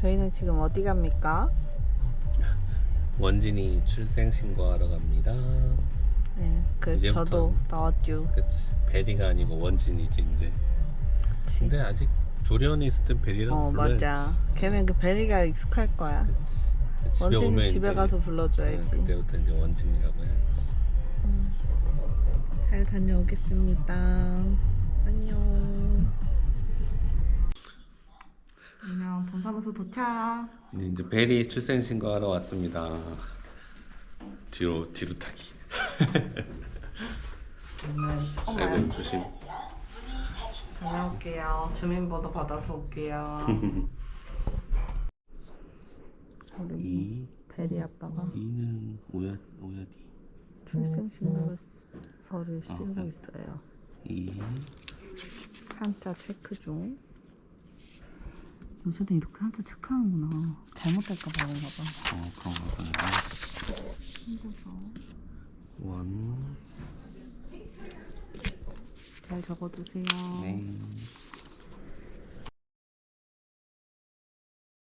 저희는 지금 어디 갑니까? 원진이 출생 신고하러 갑니다. 네, 이제부터- 저도 나왔죠. 그치. 베리가 아니고 원진이지 이제. 그치. 근데 아직 조련이 있을 땐 베리라고 어 불러야지. 맞아. 걔는 그 베리가 익숙할 거야. 그치. 집에 오면 원진이 집에 이제 가서 네, 불러줘야지. 그때부터 이제 원진이라고 해야지. 잘 다녀오겠습니다. 안녕. 안녕. 동사무소 도착. 근데 이제 베리 출생 신고하러 왔습니다. 뒤로 뒤로 타기. 아이고 조심. 다녀올게요. 주민번호 받아서 올게요. 이 베리 아빠가 이는 오야 오야디. 출생신고서를 어, 쓰고 네. 있어요. 이 한자 체크 중. 요새도 이렇게 한자 체크하는구나. 잘못될까 봐 그런가 봐. 어 그런가 보네. 신고서. 원. 잘 적어두세요. 네.